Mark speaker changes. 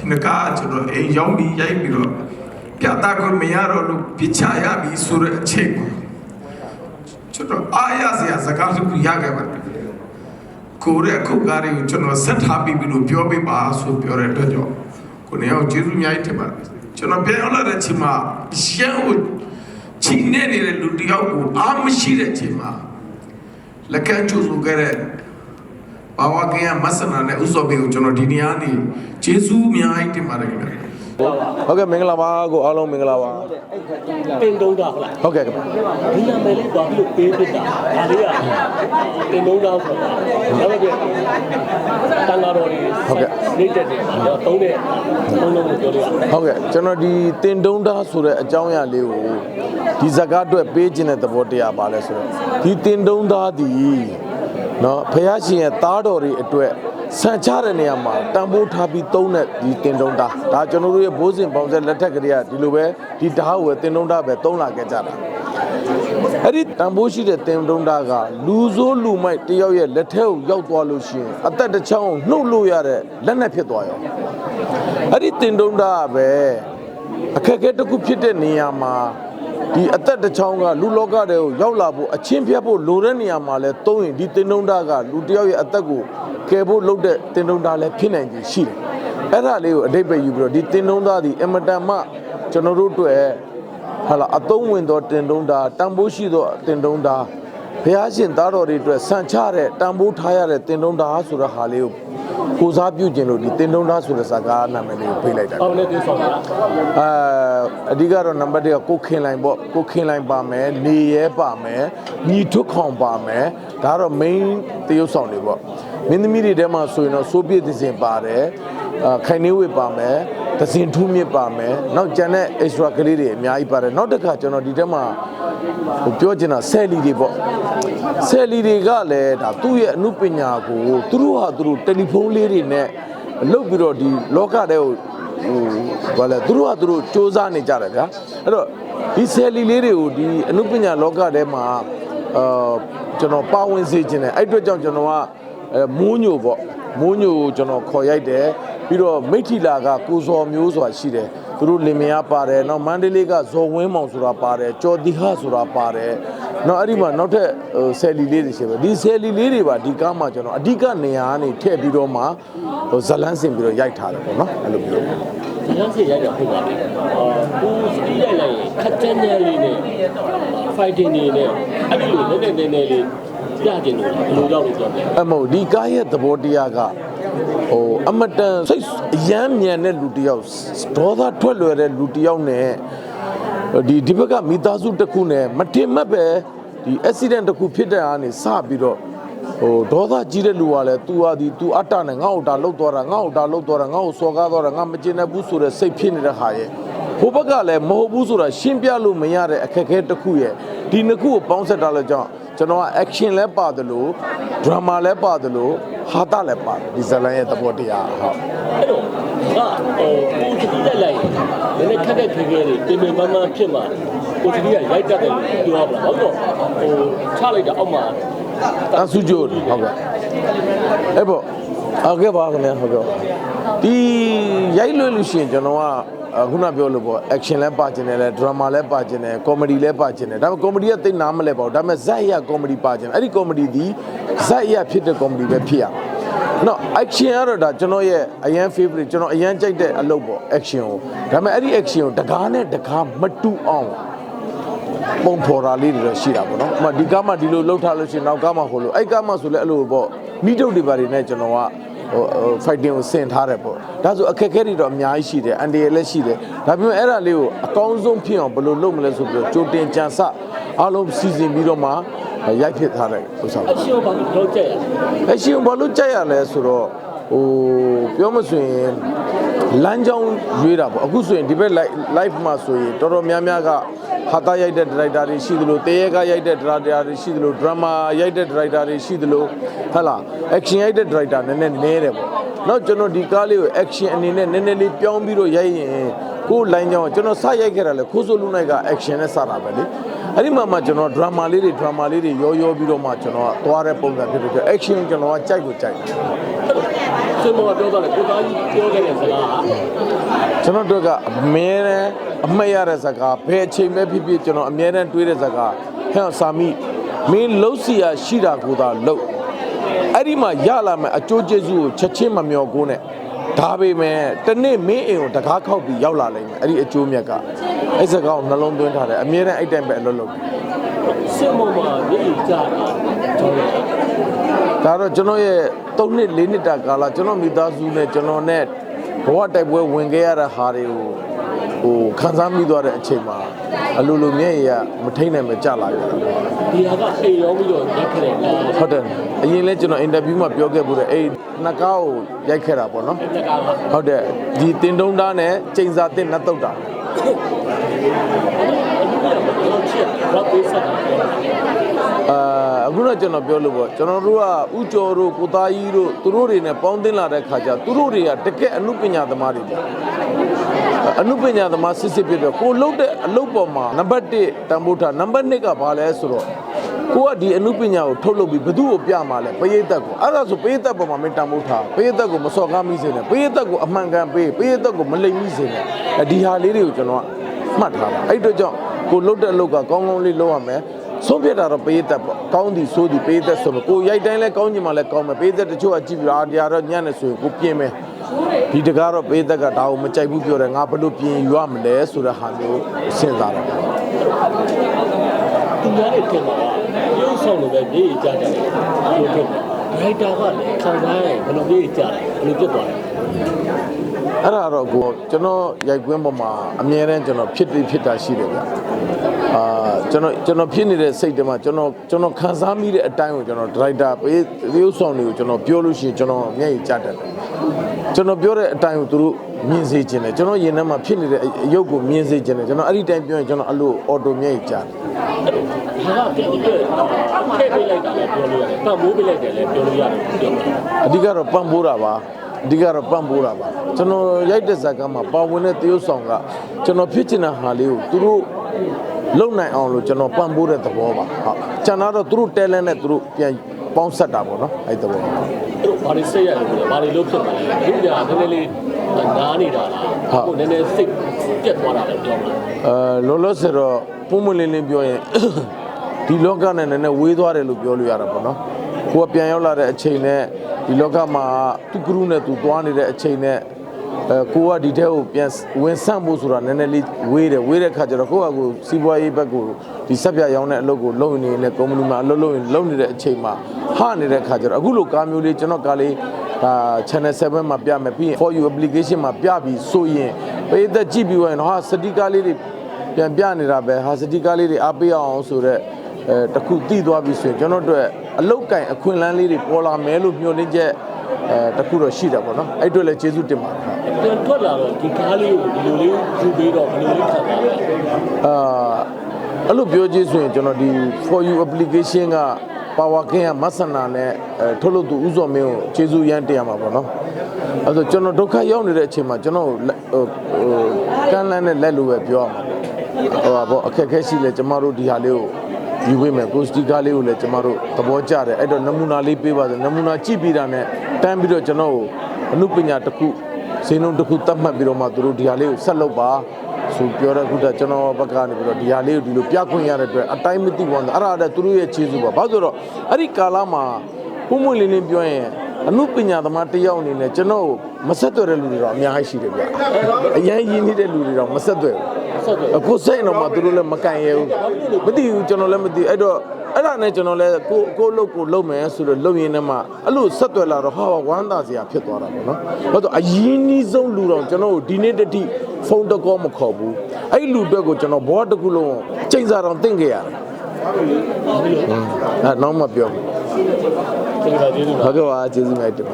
Speaker 1: ဒီကကျွန်တော်အိမ်ရောက်ပြီးရိုက်ပြီးတော့ပြတာကိုမရတော့လို့ပြချရပြီဆိုတဲ့အချိန်မှာကျွန်တော်အားရစရာစကားစုရခဲ့ပါတယ်ကိုရဲခုကားတွေကိုကျွန်တော်ဆက်ထားပြီးပြီးလို့ပြောပြပါဆိုပြောတဲ့အတွက်ကြောင့်ကိုနေအောင်ကျေးဇူးအများကြီးတင်ပါတယ်ကျွန်တော်ပြန်ရောက်လာတဲ့အချိန်မှာရှမ်းကိုချိန်နေနေတဲ့လူတစ်ယောက်ကိုအားမရှိတဲ့အချိန်မှာလက်ကမ်းကျိုးဆိုခဲ့တဲ့ ဘာဝကင်ကမဆနာနဲ့ဥစ္စောဘေကိုကျွန်တော်ဒီနေရာနေဂျေဇူးအများကြီးတင်ပါတယ်ခင်ဗျာ
Speaker 2: ဟုတ်ကဲ့မင်္ဂလာပါကိုအားလုံးမင်္ဂလာပါ
Speaker 3: ပင်တုံးတာဟုတ်လား
Speaker 2: ဟုတ်ကဲ့ခင်ဗျ
Speaker 3: ဒီနာမည်လေးတော့ပြီးလို့ပေးပြတာဒါလေးကပင်တုံးတာဆိုတာဒါပဲပြတန်ဃာတော်တွေနေတဲ့တယ်တော့သုံးတဲ့သုံးလုံးကိုပြောလို့ရတယ်
Speaker 2: ဟုတ်ကဲ့ကျွန်တော်ဒီတင်တုံးသားဆိုတဲ့အကြောင်းအရာလေးကိုဒီဇကားအတွက်ပေးခြင်းတဲ့သဘောတရားပါလဲဆိုတော့ဒီတင်တုံးသားဒီ နော်ဖះရှင်ရဲ့သားတော်တွေအတွက်ဆန်ချတဲ့နေရာမှာတန်ဖိုးထားပြီးသုံးတဲ့ဒီတင်တုံးသားဒါကျွန်တော်တို့ရဲ့ဘိုးစဉ်ပေါင်းဆက်လက်ထက်ကလေးကဒီလိုပဲဒီဓာတ်ကိုပဲတင်တုံးသားပဲသုံးလာခဲ့ကြတာအဲ့ဒီတန်ဖိုးရှိတဲ့တင်တုံးသားကလူဆိုးလူမိုက်တယောက်ရဲ့လက်ထဲကိုရောက်သွားလို့ရှိရင်အသက်တစ်ချောင်းကိုနှုတ်လို့ရတဲ့လက်နဲ့ဖြစ်သွားရောအဲ့ဒီတင်တုံးတာကပဲအခက်အခဲတစ်ခုဖြစ်တဲ့နေရာမှာ ဒီအသက်တစ်ချောင်းကလူလောကတွေကိုရောက်လာဖို့အချင်းပြတ်ဖို့လိုတဲ့နေရာမှာလဲသုံးရင်ဒီတင်တုံးတာကလူတစ်ယောက်ရဲ့အသက်ကိုကယ်ဖို့လုပ်တဲ့တင်တုံးတာလည်းဖြစ်နိုင်ခြင်းရှိတယ်။အဲ့ဒါလေးကိုအတိတ်ပဲယူပြီးတော့ဒီတင်တုံးသားဒီအင်မတန်မှကျွန်တော်တို့အတွက်ဟာလာအသုံးဝင်သောတင်တုံးတာတန်ဖိုးရှိသောတင်တုံးတာဘုရားရှင်သားတော်တွေအတွက်ဆန်ချတဲ့တန်ဖိုးထားရတဲ့တင်တုံးတာဆိုတဲ့ဟာလေးကိုကိုစားပြုခြင်းလို့ဒီတင်တုံးသားဆိုတဲ့စကားနာမည်လေးကိုဖိတ်လိုက်တာ
Speaker 3: အောင်းနဲ့ပြောဆောင်တာ
Speaker 2: အဲအဓိကတော့နံပါတ်1ကကိုခင်လိုင်ပေါ့ကိုခင်လိုင်ပါမယ်နေရဲပါမယ်ညီထွတ်ခေါင်ပါမယ်ဒါကတော့ main တရုပ်ဆောင်တွေပေါ့မင်းသမီးတွေထဲမှာဆိုရင်တော့စိုးပြည့်သစင်ပါတယ်အာ ခိုင်နေဝေပါမယ်သစင်ထူးမြစ်ပါမယ်နောက်ကျန်တဲ့ extra ကလေးတွေအများကြီးပါတယ်နောက်တစ်ခါကျွန်တော်ဒီထဲမှာဟိုပြောချင်တာဆယ်လီတွေပေါ့ဆယ်လီတွေကလည်းဒါသူ့ရဲ့အမှုပညာကိုသူတို့ဟာသူတို့တယ်လီဖုန်းလေးတွေနဲ့လုတ်ပြီးတော့ဒီလောကတဲ့ကိုဟိုဘာလဲသူတို့ကသူတို့စူးစမ်းနေကြတယ်ဗျာအဲ့တော့ဒီဆယ်လီလေးတွေကိုဒီအနုပညာလောကထဲမှာအာကျွန်တော်ပါဝင်စေခြင်းတယ်အဲ့အတွက်ကြောင့်ကျွန်တော်ကအဲမိုးညိုပေါ့ မိုးညိုကိုကျွန်တော်ခေါ်ရိုက်တယ်ပြီးတော့မိထီလာကကိုဇော်မျိုးဆိုတာရှိတယ်သူတို့လင်မယားပါတယ်နောက်မန္တလေးကဇော်ဝင်းမောင်ဆိုတာပါတယ်ကျော်တီဟဆိုတာပါတယ်နောက်အဲ့ဒီမှာနောက်ထပ်ဟိုဆယ်လီလေးတွေရှိပဲဒီဆယ်လီလေးတွေပါဒီကားမှာကျွန်တော်အဓိကနေရာကနေထည့်ပြီးတော့မှဟိုဇလန်းစင်ပြီးတော့ရိုက်ထားတယ်ပေါ့နော်အဲ့လိုမျိုး
Speaker 3: ဒီလမ်းစီရိုက်တာဟုတ်ပါဘူးအာကိုစတီးလိုက်လိုက်ရင်ခက်ကြမ်းကြမ်းလေးနဲ့ fighting နေနဲ့အဲ့ဒီလိုလက်နဲ့နဲ့လေး ပြကျင်လို့ဘယ်လိုကြောက်လို့ပြောပြ
Speaker 2: အမဟုတ်ဒီကားရဲ့သဘောတရားကဟိုအမတန်စိတ်အယမ်းမြန်တဲ့လူတစ်ယောက်ဒေါသထွက်လွယ်တဲ့လူတစ်ယောက်နဲ့ဒီဒီဘက်ကမိသားစုတစ်ခုနဲ့မတင်မတ်ပဲဒီ accident တစ်ခုဖြစ်တဲ့အားနေစပြီးတော့ဟိုဒေါသကြီးတဲ့လူကလည်း तू ဟာဒီ तू အတ္တနဲ့ငါ့ကိုဒါလှုပ်သွားတာငါ့ကိုဒါလှုပ်သွားတာငါ့ကိုစော်ကားသွားတာငါမကျင်တဲ့ဘူးဆိုတဲ့စိတ်ဖြစ်နေတဲ့ဟာရဲ့ဟိုဘက်ကလည်းမဟုတ်ဘူးဆိုတာရှင်းပြလို့မရတဲ့အခက်အခဲတစ်ခုရဲ့ဒီနှစ်ခုကိုပေါင်းဆက်တာလို့ကြောင့် ကျွန်တော်က action လဲပါတယ်လို့ drama လဲပါတယ်လို့ဟာတာလဲပါတယ်ဒီဇလန်ရဲ့သဘောတရားဟုတ်
Speaker 3: အဲ့တော့ကဟိုကိုစတီးလိုက်လိုက်ရင်နည်းနည်းခက်တဲ့ခဲခဲလေးတင်ပင်ပန်းပန်းဖြစ်မှာကိုစတီးကရိုက်တတ်တယ်လို့ပြောပါလားဟုတ်တော့ဟိုချလိုက်တာအောက်မှာ
Speaker 2: အဆူဂျိုဟုတ်ကဲ့အဲ့ပေါ့ ဟုတ်ကဲ့ပါခင်ဗျာဟုတ်ကဲ့ဒီရိုက်လွှင့်လို့ရှိရင်ကျွန်တော်ကအခုနပြောလို့ပေါ့ action လဲပါခြင်းတယ်လဲ drama လဲပါခြင်းတယ် comedy လဲပါခြင်းတယ်ဒါပေမဲ့ comedy ကတိတ်နားမလဲပါဘူးဒါပေမဲ့ဇက်ရ comedy ပါခြင်းအဲ့ဒီ comedy ဒီဇက်ရဖြစ်တဲ့ comedy ပဲဖြစ်ရနော် action ကတော့ဒါကျွန်တော်ရဲ့အရန် favorite ကျွန်တော်အရန်ကြိုက်တဲ့အလုပ်ပေါ့ action ကိုဒါပေမဲ့အဲ့ဒီ action ကိုတကားနဲ့တကားမတူအောင်ပုံဖော်တာလေးတွေတော့ရှိတာပေါ့နော်။ဥပမာဒီကားမှဒီလိုလှုပ်ထားလို့ရှိရင်နောက်ကားမှဟိုလိုအဲ့ကားမှဆိုလဲအဲ့လိုပေါ့မိတုတ်တွေပါတွေနဲ့ကျွန်တော်က ဟိုဟို fighting ကိုဆင်ထားတယ်ပေါ့။ဒါဆိုအခက်အခဲတွေတော့အများကြီးရှိတယ်။အန်ဒီရယ်လည်းရှိတယ်။ဒါပေမဲ့အဲ့ဒါလေးကိုအကောင်းဆုံးဖြစ်အောင်ဘယ်လိုလုပ်မလဲဆိုပြီးတော့ကြိုတင်ကြံစအားလုံးစီစဉ်ပြီးတော့မှရိုက်ဖြစ်ထားတဲ့ဥစ္စာပေါ့
Speaker 3: အရှေ့ဘာလို့တော့ကြက်ရ
Speaker 2: အရှင်ဘာလို့ကြိုက်ရလဲဆိုတော့ဟိုပြောမဆိုရင် လမ်းကြောင်းရွေးတာပေါ့အခုဆိုရင်ဒီဘက် live live မှာဆိုရင်တော်တော်များများကဟာတာရိုက်တဲ့ director တွေရှိသလိုတေရဲကရိုက်တဲ့ director တွေရှိသလို drama ရိုက်တဲ့ director တွေရှိသလိုဟဟလား action ရိုက်တဲ့ director နည်းနည်းနဲတယ်ပေါ့နောက်ကျွန်တော်ဒီကားလေးကို action အနေနဲ့နည်းနည်းလေးပြောင်းပြီးတော့ရိုက်ရင်ကိုယ် line ကြောင်းကျွန်တော်စရိုက်ခဲ့တာလေခိုးစိုးလူနိုင်က action နဲ့စတာပဲလေအဲ့ဒီမှာမှကျွန်တော် drama လေးတွေ drama လေးတွေရောရောပြီးတော့မှကျွန်တော်ကသွားတဲ့ပုံစံဖြစ်လို့ action ကျွန်တော်ကကြိုက်ကိုကြိုက်တယ်
Speaker 3: က ဆွေးမောကပြောသွားတယ်ကိုသားကြီးပြောခဲ့တဲ့စကားဟာ
Speaker 2: ကျွန်တော်တို့ကအမြဲတမ်းအမှတ်ရတဲ့ဇာကာဘယ်အချိန်ပဲဖြစ်ဖြစ်ကျွန်တော်အမြဲတမ်းတွေးတဲ့ဇာကာဟဲ့ဆာမီမင်းလှုပ်စီရရှိတာကိုသာလှုပ်အဲ့ဒီမှာရလာမယ်အကျိုးကျေးဇူးကိုချက်ချင်းမမျောကိုးနဲ့ ဒါပေမဲ့တနေ့မင်းအိမ်ကိုတကားခောက်ပြီးရောက်လာလိမ့်မယ်အဲ့ဒီအကျိုးမြတ်ကအဲ့ဇာကာကိုနှလုံးသွင်းထားတယ်အမြဲတမ်းအဲ့တိုင်းပဲအလုပ်လုပ်
Speaker 3: ဆွေးမောမှာမြေကြီးကြတာကျွန်တော်
Speaker 2: ဒါတော့ကျွန်တော်ရဲ့3နှစ်4နှစ်တာကာလကျွန်တော်မိသားစုနဲ့ကျွန်တော်နဲ့ဘဝတိုက်ပွဲဝင်ခဲ့ရတဲ့ဟာတွေကို ဟိုခန်းစားမိသွားတဲ့အချိန်မှာအလိုလိုမျက်ရည်ကမထိန်နိုင်မကြလာဘူး
Speaker 3: ဒီဟာကအိမ်ရောပြီးတော့ရက်ခဲ့တယ်လား
Speaker 2: ဟုတ်တယ်အရင်လဲကျွန်တော်အင်တာဗျူးမှာပြောခဲ့ဘူးတဲ့အဲ့နှစ်ကားကိုရိုက်ခဲ့တာပေါ့နော်
Speaker 3: တက်ကက
Speaker 2: ဟုတ်တယ်ဒီတင်တုံးသားနဲ့ချိန်စာတင်နှစ်တုတ်တာ
Speaker 3: ကျွန်တော်ချစ်တော့ပေးဆက်တာပြော
Speaker 2: အာအခုတော့ကျွန်တော်ပြောလို့ပေါ့ကျွန်တော်တို့ကဥကျော်တို့ကိုသားကြီးတို့သူတို့တွေနဲ့ပေါင်းသင်းလာတဲ့ခါကျသူတို့တွေကတကယ်အမှုပညာသမားတွေကြာအမှုပညာသမားစစ်စစ်ပြပြကိုလုတ်တဲ့အလုပ်ပေါ်မှာနံပါတ်1တန်ဖိုးထားနံပါတ်2ကဘာလဲဆိုတော့ကိုကဒီအမှုပညာကိုထုတ်လုပ်ပြီးဘယ်သူ့ကိုပြမှာလဲပရိသတ်ကိုအဲ့ဒါဆိုပရိသတ်ပေါ်မှာမင်းတန်ဖိုးထားပရိသတ်ကိုမစော်ကားမိစေနဲ့ပရိသတ်ကိုအမှန်ကန်ပေးပရိသတ်ကိုမလိမ်မိစေနဲ့ဒီဟာလေးတွေကိုကျွန်တော်ကမှတ်ထားတာအဲ့တို့ကြောင့်ကိုလုတ်တဲ့အလုပ်ကကောင်းကောင်းလေးလုပ်ရမယ် ဆုံးဖြတ်တာတော့ပေးသက်ပေါ့ကောင်းသည်ဆိုသည်ပေးသက်ဆိုတော့ကိုရိုက်တိုင်းလဲကောင်းချင်မှလဲကောင်းမယ်ပေးသက်တချို့ကကြည့်ပြီးအာတရားတော့ညံ့နေဆိုရင်ကိုပြင်မယ်ဒီတကားတော့ပေးသက်ကဒါကိုမကြိုက်ဘူးပြောတယ်ငါဘလို့ပြင်ယူရမလဲဆိုတဲ့ဟာမျိုးစဉ်းစားတော့
Speaker 3: သူများတွေတင်ပါရုပ်ဆောင်လို့ပဲမြေကြီးကြတယ်ပြောတယ်ဒရိုက်တာကလည်းခံစားရတယ်ဘယ်လိုမြေကြီးကြတယ်ဘယ်လိုဖြစ်သွားလဲ
Speaker 2: အဲ့ဒါတော့ကိုကျွန်တော်ရိုက်ကွင်းပေါ်မှာအမြဲတမ်းကျွန်တော်ဖြစ်ပြီးဖြစ်တာရှိတယ်ဗျ အာကျွန်တော်ကျွန်တော်ဖြစ်နေတဲ့စိတ်တည်းမှာကျွန်တော်ကျွန်တော်ခံစားမိတဲ့အတိုင်းကိုကျွန်တော်ဒရိုက်တာပေးသေုပ်ဆောင်တွေကိုကျွန်တော်ပြောလို့ရှိရင်ကျွန်တော်မျက်ရည်ကျတတ်တယ်ကျွန်တော်ပြောတဲ့အတိုင်းကိုသူတို့မြင်စေခြင်းတယ်ကျွန်တော်ရင်ထဲမှာဖြစ်နေတဲ့အအယုတ်ကိုမြင်စေခြင်းတယ်ကျွန်တော်အဲ့ဒီတိုင်းပြောရင်ကျွန်တော်အဲ့လိုအော်တိုမျက်ရည်ကျတယ်
Speaker 3: ဟာကပြန်ပြီးတော့ထည့်ပေးလိုက်တာလည်းပြောလို့ရတယ်ပတ်မိုးပေးလိုက်တယ်လည်းပြောလို့ရတယ်ပြောတယ်
Speaker 2: အဓိကတော့ပံ့ပိုးတာပါအဓိကတော့ပံ့ပိုးတာပါကျွန်တော်ရိုက်တဲ့ဇာတ်ကမ်းမှာပါဝင်တဲ့သေုပ်ဆောင်ကကျွန်တော်ဖြစ်ချင်တဲ့ဟာလေးကိုသူတို့ လုံနိုင်အောင်လို့ကျွန်တော်ပံ့ပိုးတဲ့သဘောပါဟုတ်ကျန်တာတော့သူတို့တဲလန်းနဲ့သူတို့ပြန်ပေါင်းဆက်တာပေါ့နော်အဲ့သဘော
Speaker 3: သူတို့ဘာတွေစိတ်ရတယ်လဲဘာတွေလုပ်ဖြစ်တယ်လဲဒီညာနည်းနည်းလေးနားနေတာလားကိုနည်းနည်းစိတ်ပြတ်သွားတာလည်းပြောမှာ
Speaker 2: အဲလောလောဆယ်တော့ပုံမလင်းလင်းပြောရင်ဒီလောကနဲ့နည်းနည်းဝေးသွားတယ်လို့ပြောလို့ရတာပေါ့နော်ကိုကပြန်ရောက်လာတဲ့အချိန်နဲ့ဒီလောကမှာသူကရုနဲ့သူသွားနေတဲ့အချိန်နဲ့ အဲကိုကဒီထဲကိုပြန်ဝင်ဆန့်ဖို့ဆိုတာနည်းနည်းလေးဝေးတယ်ဝေးတဲ့ခါကျတော့ကိုကကိုစီးပွားရေးဘက်ကိုဒီဆက်ပြရောင်းတဲ့အလုပ်ကိုလုပ်နေနေကုမ္ပဏီမှာအလုပ်လုပ်ရင်လုပ်နေတဲ့အချိန်မှာဟနေတဲ့ခါကျတော့အခုလိုကားမျိုးလေးကျွန်တော်ကားလေးဒါ channel 7မှာပြမယ်ပြီးရင် for you application မှာပြပြီးဆိုရင်ပေးသက်ကြည့်ပြီးဝင်တော့ဟာစတိကားလေးတွေပြန်ပြနေတာပဲဟာစတိကားလေးတွေအားပေးအောင်ဆိုတော့အဲတခုတိသွားပြီဆိုရင်ကျွန်တော်တို့အလောက်ကင်အခွင့်အလမ်းလေးတွေပေါ်လာမယ်လို့မျှော်လင့်ချက် အဲတခုတော့ရှိတာပေါ့နော်အဲ့အတွက်လည်းကျေးဇူးတင်ပါတယ်ဟာ
Speaker 3: ပြန်ထွက်လာတော့ဒီကားလေးကိုဒီလိုလေးယူပေးတော့ဘယ်လိုလေးခံစားလဲ
Speaker 2: အာအဲ့လိုပြောကြည့်ဆိုရင်ကျွန်တော်ဒီ for you application က power king ကမဆန္နာနဲ့အဲထုတ်လို့သူဥစော်မင်းကိုကျေးဇူးရမ်းတင်ရမှာပေါ့နော်အဲ့တော့ကျွန်တော်ဒုက္ခရောက်နေတဲ့အချိန်မှာကျွန်တော်ကိုလက်ဟိုဟိုကမ်းလန်းနဲ့လက်လိုပဲပြောရမှာပေါ့ဟိုပါပေါ့အခက်အခဲရှိလဲကျမတို့ဒီဟာလေးကိုယူပေးမယ်ကိုစတီကားလေးကိုလည်းကျမတို့သဘောကျတယ်အဲ့တော့နမူနာလေးပေးပါစေနမူနာကြည့်ပြီးတာနဲ့ တန်းပြီးတော့ကျွန်တော်ကိုအမှုပညာတစ်ခုဈေးနှုန်းတစ်ခုသတ်မှတ်ပြီးတော့မှသူတို့ဒီဟာလေးကိုဆက်လုပ်ပါဆိုပြောတဲ့ခုတည်းကျွန်တော်ဘက်ကနေပြီးတော့ဒီဟာလေးကိုဒီလိုပြခွင့်ရတဲ့အတွက်အတိုင်းမသိဘူးအဲ့ဒါလည်းသူတို့ရဲ့ခြေစွပါဘာလို့ဆိုတော့အဲ့ဒီကာလမှာပုံမွင့်လင်းလင်းပြောရင်အမှုပညာသမားတစ်ယောက်အနေနဲ့ကျွန်တော်ကိုမဆက်သွယ်တဲ့လူတွေတော့အများကြီးရှိတယ်ဗျအရင်ရင်းနှီးတဲ့လူတွေတော့မဆက်သွယ်ဘူး
Speaker 3: ဆက်တယ်
Speaker 2: အခုစိတ်တော့မှသူတို့လည်းမကန်ရဲဘူးမသိဘူးကျွန်တော်လည်းမသိအဲ့တော့ အဲ့ဒါနဲ့ကျွန်တော်လည်းကိုကိုလုတ်ကိုလုတ်မယ်ဆိုတော့လုတ်ရင်းနဲ့မှအဲ့လိုဆက်သွယ်လာတော့ဟာဝမ်းသာစရာဖြစ်သွားတာပေါ့နော်ဘာလို့အရင်နီးဆုံးလူတော်ကျွန်တော်တို့ဒီနေ့တတိဖုန်းတကောမခေါ်ဘူးအဲ့လူအတွက်ကိုကျွန်တော်ဘောတစ်ခုလုံးချိန်စာတောင်တင့်ခဲ့ရတယ်အဲ့နောက်မှပြော
Speaker 3: ကျေးဇူးပါကျေးဇူးပါ
Speaker 2: ဟုတ်ကဲ့ပါကျေးဇူးများတင်ပါ